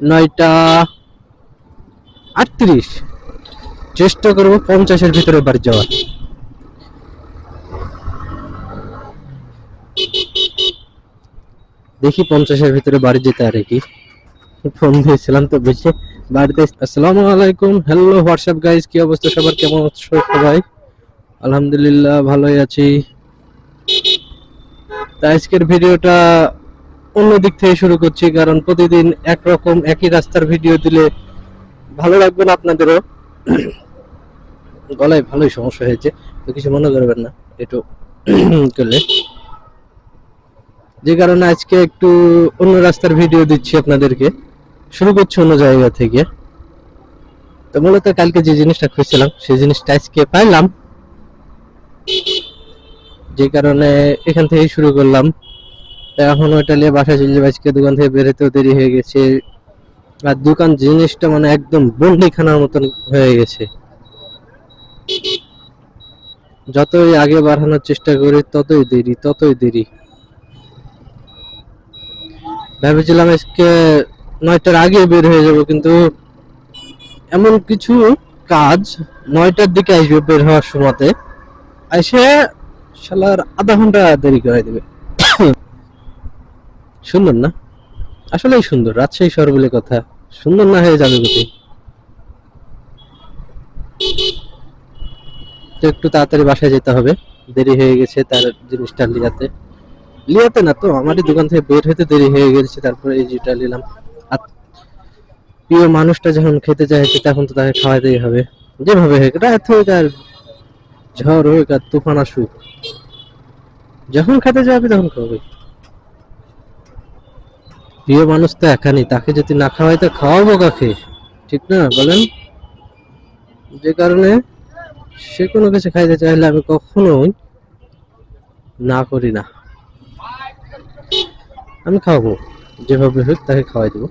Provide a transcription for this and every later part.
নয়টা আটত্রিশ। চেষ্টা করব পঞ্চাশের ভিতরে বাড়ি যাওয়ার। দেখি পঞ্চাশের ভিতরে বাড়ি যেতে আর কি। ফোন দিয়েছিলাম তো বুঝছে বাড়িতে আসসালামু আলাইকুম হ্যালো হোয়াটসঅ্যাপ গাইজ কি অবস্থা সবার? কেমন আছো সবাই? আলহামদুলিল্লাহ, ভালোই আছি। তা আজকের ভিডিওটা অন্য দিক থেকে শুরু করছি, কারণ প্রতিদিন একরকম একই রাস্তার ভিডিও দিলে ভালো লাগবে না আপনাদেরও। গলায় ভালোই সমস্যা হয়েছে, তো কিছু মনে করবেন না, একটু করলে। যে কারণে আজকে একটু অন্য রাস্তার ভিডিও দিচ্ছি আপনাদেরকে। শুরু করছি অন্য জায়গা থেকে। তো মূলত কালকে যে জিনিসটা খুঁজছিলাম, সেই জিনিসটা আজকে পাইলাম। যে কারণে এখান থেকেই শুরু করলাম। এখন ওইটা নিয়ে বাসায় চলে আজকে দোকান থেকে বেরোতেও দেরি হয়ে গেছে। আর দোকান জিনিসটা মানে একদম বন্দিখানার মতন হয়ে গেছে। যতই আগে বাড়ানোর চেষ্টা করি, ততই দেরি ততই দেরি। ভেবেছিলাম আজকে নয়টার আগে বের হয়ে যাব, কিন্তু এমন কিছু কাজ নয়টার দিকে আসবে বের হওয়ার সময়তে। এসে সালার আধা ঘণ্টা দেরি করে দেবে। সুন্দর না? আসলেই সুন্দর, রাজশাহী শহর বলে কথা। সুন্দর না হয়ে যাবে তো একটু তাড়াতাড়ি বাসায় যেতে হবে। দেরি হয়ে গেছে তার জিনিসটা লিয়াতে। লিয়াতে না তো, আমারই দোকান থেকে বের হতে দেরি হয়ে গেছে, তারপরে এই যেটা নিলাম। প্রিয় মানুষটা যখন খেতে চাইছে, তখন তো তাকে খাওয়াতেই হবে। যেভাবে হোক, রাত হোক আর ঝড় হোক আর তুফান আসুক, যখন খেতে যাবে তখন খাবে। প্রিয় মানুষ তো একানি, তাকে যদি না খাওয়াই তো খাওয়াবো কাকে? ঠিক না, বলেন? যে কারণে সে কোনো কিছু খাইতে চাইলে আমি কখনোই না করি না। আমি খাওয়াবো, যেভাবে হোক তাকে খাওয়াই দেবো।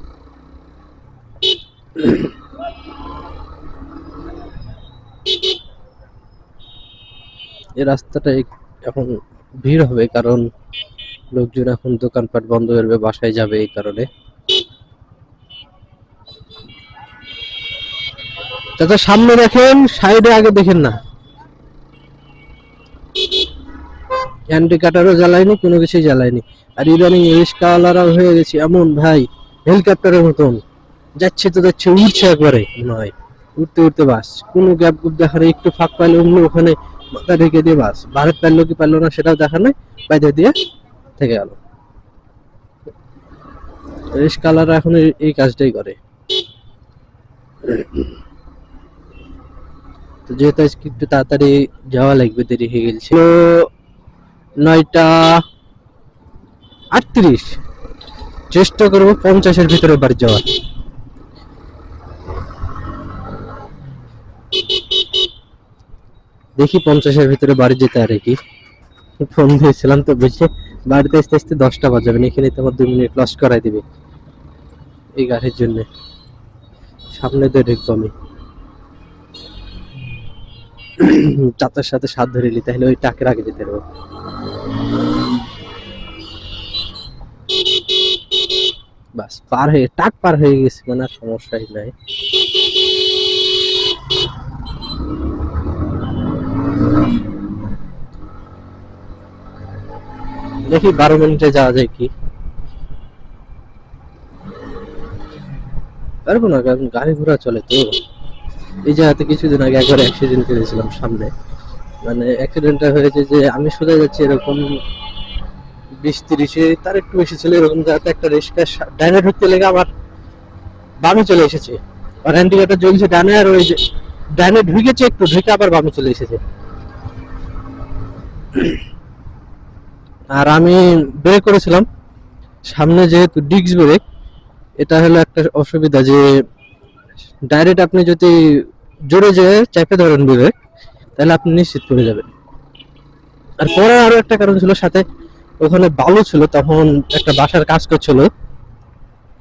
এই রাস্তাটা এখন ভিড় হবে, কারণ লোকজন এখন দোকানপাট বন্ধ করবে বাসায় যাবে এই কারণে। চাচা, সামনে দেখেন, সাইডে আগে দেখেন না। অ্যান্টিকাটারও জ্বালায়নি, কোনো কিছুই জ্বালায়নি। আর ইদানিং রিস্কাওয়ালারাও হয়ে গেছে, এমন ভাই, হেলিকপ্টারের মতন। যাচ্ছে তো যাচ্ছে উঠছে একবারে। নয় উঠতে উঠতে বাস। কোনো গ্যাপ গুপ দেখা নেই, একটু ফাঁক পাইলে অমনি ওখানে মাথা ঢেকে দিয়ে বাস। ভারত পারল কি পারল না, সেটাও দেখা নেই, বাইরে দিয়ে থেকে গেল। রিস্কাওয়ালারা এখন এই- কাজটাই করে। তো যেহেতু আজকে একটু তাড়াতাড়ি যাওয়া লাগবে, দেরি হয়ে গেছে। নয়টা আটত্রিশ। চেষ্টা করব পঞ্চাশের ভিতরে বাড়ি যাওয়ার। দেখি পঞ্চাশের ভিতরে বাড়ি যেতে আর কি ফোন দিয়েছিলাম তো বুঝছে বাড়িতে আসতে আসতে দশটা বাজাবেন এখানে তোমার দুই মিনিট লস করাই দিবে। এই গাড়ির জন্য। সামনে দিয়ে ঢুকবো আমি। চাচার সাথে সাথ ধরে নিই, তাহলে ওই টাকের আগে যেতে পারব বাস, পার হয়ে টাক পার হয়ে গেছে মানে আর সমস্যাই নাই। দেখি বারো মিনিটে যাওয়া যায় কি? পারব না, কারণ গাড়ি ঘোড়া চলে তো। এই জায়গাতে কিছুদিন আগে একবার অ্যাক্সিডেন্ট করেছিলাম সামনে। মানে অ্যাক্সিডেন্টটা হয়েছে যে আমি সোজা যাচ্ছি এরকম বিশ তিরিশে, তার একটু বেশি ছিল, এরকম জায়গাতে একটা রিক্সা ডাইনে ঢুকতে লেগে আমার বামে চলে এসেছে। আর হ্যান্ডিকাটা জ্বলছে, ডানে আর ওই ডানে ঢুকেছে একটু, ঢুকে আবার বামে চলে এসেছে। আর আমি ব্রেক করেছিলাম। সামনে যেহেতু ডিস্ক ব্রেক এটা হলো একটা অসুবিধা যে ডাইরেক্ট আপনি যদি জোরে যে চেপে ধরেন ব্রেক তাহলে আপনি নিশ্চিত পড়ে যাবেন। আর পরে আরও একটা কারণ ছিল, সাথে ওখানে বালু ছিল, তখন একটা বাসার কাজ করছিল।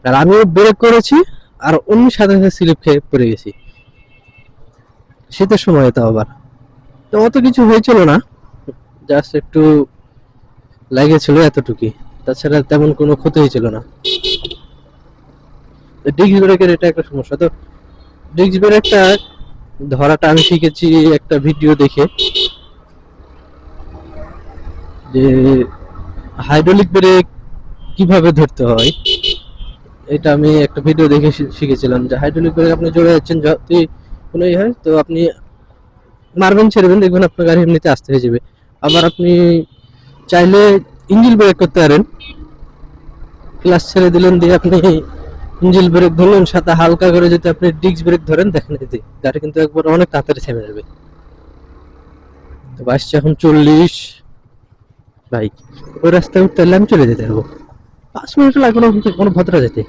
আর আমিও ব্রেক করেছি, আর অন্য সাথে সাথে স্লিপ খেয়ে পড়ে গেছি। শীতের সময় তো আবার। তো অত কিছু হয়েছিল না জাস্ট একটু লেগেছিল এতটুকুই। তাছাড়া তেমন কোনো ক্ষতি হয়েছিল না। ডিস্ক ব্রেকের এটা একটা সমস্যা। তো ডিস্ক ব্রেকটা ধরাটা আমি শিখেছি একটা ভিডিও দেখে। যে হাইড্রোলিক ব্রেক কীভাবে ধরতে হয়, এটা আমি একটা ভিডিও দেখে শিখেছিলাম যে হাইড্রোলিক ব্রেক আপনি জোরে যাচ্ছেন যতই কোনো ইয়ে হয়, তো আপনি মারবেন ছেড়েবেন দেখবেন আপনার গাড়ি এমনিতে আসতে হয়ে যাবে। আবার আপনি চাইলে ইঞ্জিন ব্রেক করতে পারেন। ক্লাস ছেড়ে দিলেন দিয়ে আপনি ইঞ্জিন ব্রেক ধরলেন, সাথে হালকা করে যদি আপনি ডিস্ক ব্রেক ধরেন, দেখেন এই যে, গাড়ি কিন্তু একবার অনেক তাড়াতাড়ি থেমে যাবে। তো আসছে এখন চল্লিশ। ভাই, ওই রাস্তায় উঠতে হলে আমি চলে যেতে পারব। পাঁচ মিনিট লাগবে না, কিন্তু কোনো ভদ্রা যেতে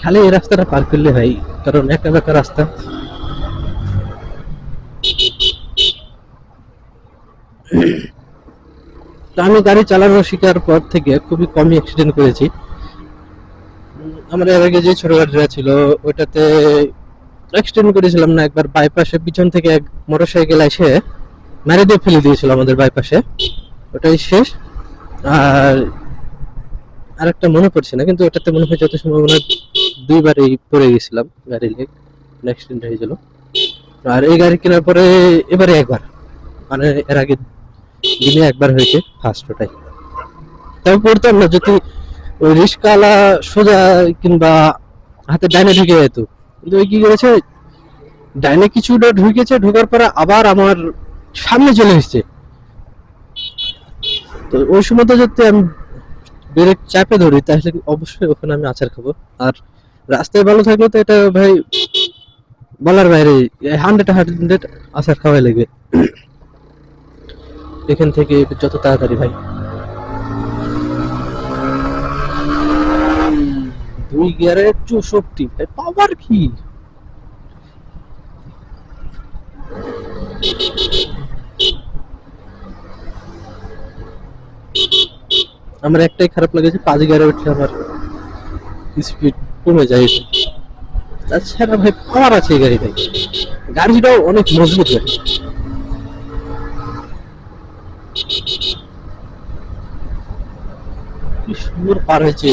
খালি এই রাস্তাটা পার করলে ভাই, কারণ একা বেকা রাস্তা তো আমি গাড়ি চালানো শেখার পর থেকে খুবই কমই অ্যাক্সিডেন্ট করেছি। আমার এর আগে যে ছোট গাড়িটা ছিল, ওইটাতে অ্যাক্সিডেন্ট করেছিলাম না, একবার বাইপাসে পিছন থেকে এক মোটরসাইকেল এসে মেরে দিয়ে ফেলে দিয়েছিল আমাদের বাইপাসে ওটাই শেষ। আর আরেকটা মনে পড়ছে না, কিন্তু ওটাতে মনে হয় যত সম্ভাবনা দুইবারই পড়ে গেছিলাম গাড়ি লেগ অ্যাক্সিডেন্ট হয়েছিল। আর এই গাড়ি কেনার পরে এবারে একবার মানে এর আগে দিনে একবার হয়েছে ফার্স্ট ওটাই। তবে পড়তাম না যদি ওই রিস্কালা সোজা কিংবা হাতে ডাইনে ঢুকে যেত। কিন্তু ওই কি করেছে? ডাইনে কিছুটা ঢুকেছে, ঢোকার পরে আবার আমার সামনে চলে এসেছে। তো ওই সময় তো যদি আমি ব্রেক চাপে ধরি, তাহলে অবশ্যই ওখানে আমি আচার খাব। আর রাস্তায় ভালো থাকলে তো এটা ভাই বলার বাইরে হান্ড্রেড হান্ড্রেড আচার খাওয়াই লাগবে। এখান থেকে যত তাড়াতাড়ি ভাই। দুই গিয়ারে চৌষট্টি ভাই পাওয়ার কি? আমার একটাই খারাপ লাগেছে পাঁচ গিয়ারে উঠলে আমার স্পিড কমে যায়। তাছাড়া ভাই পাওয়ার আছে এই গাড়ি ভাই গাড়িটাও অনেক মজবুত। গাড়ি সুন্দর পার হয়েছে।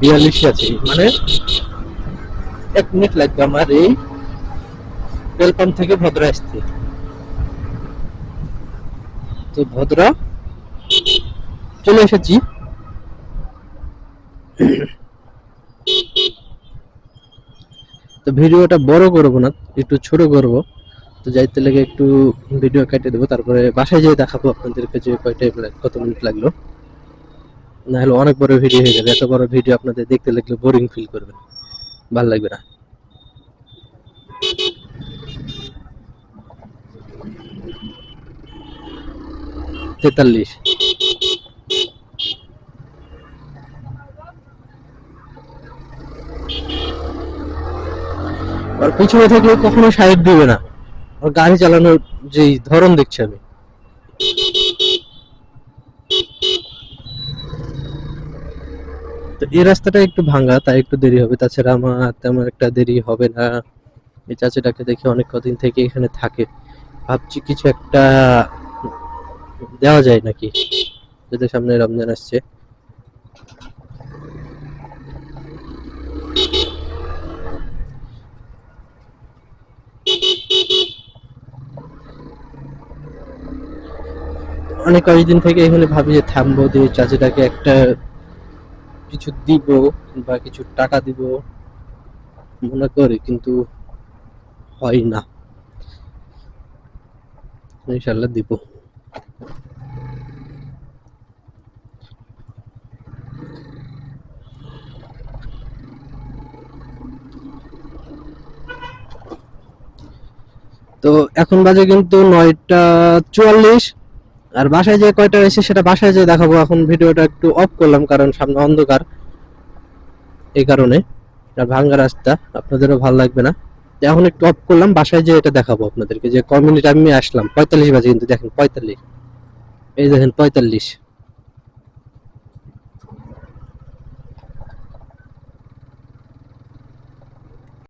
বিয়াল্লিশে আছে মানে এক মিনিট লাগবে আমার এই তেল থেকে ভদ্রা আসতে। তো ভদ্রা, চলে এসেছি। তো ভিডিওটা বড় করব না, একটু ছোট করব। তো যাইতে লেগে একটু ভিডিও কেটে দেবো, তারপরে বাসায় যেয়ে দেখাবো আপনাদেরকে যে কয় টাইম কত মিনিট লাগল। না হলে অনেক বড় ভিডিও হয়ে যাবে, এত বড় ভিডিও আপনাদের দেখতে লাগলে বোরিং ফিল করবেন। ভালো লাগবে না। তেতাল্লিশ। আর পিছনে থাকলে কখনো সাইড দিবে না। আর গাড়ি চালানোর যে ধরন দেখছি আমি। তো এই রাস্তাটা একটু ভাঙা তাই একটু দেরি হবে। তাছাড়া আমার তেমন একটা দেরি হবে না। এই চাচাটাকে দেখে অনেক কদিন থেকে এখানে থাকে। ভাবছি কিছু একটা দেওয়া যায় নাকি? যদি সামনে রমজান আসছে। অনেক কয়েকদিন থেকে এখানে ভাবি যে থামবো, দিয়ে চাচিটাকে একটা কিছু দিব বা কিছু টাকা দিব। মনে করি, কিন্তু হয় না। ইনশাল্লাহ দিব তো এখন বাজে কিন্তু নয়টা চুয়াল্লিশ। আর বাসায় যে কয়টা রয়েছে সেটা বাসায় যে দেখাবো। এখন ভিডিওটা একটু অফ করলাম, কারণ সামনে অন্ধকার। এই কারণে ভাঙ্গা রাস্তা, আপনাদেরও ভালো লাগবে না। এখন একটু অফ করলাম, বাসায় যে এটা দেখাবো আপনাদেরকে। যে ক মিনিট আমি আসলাম, পঁয়তাল্লিশ বাজে কিন্তু দেখেন, পঁয়তাল্লিশ। এই দেখেন, পঁয়তাল্লিশ।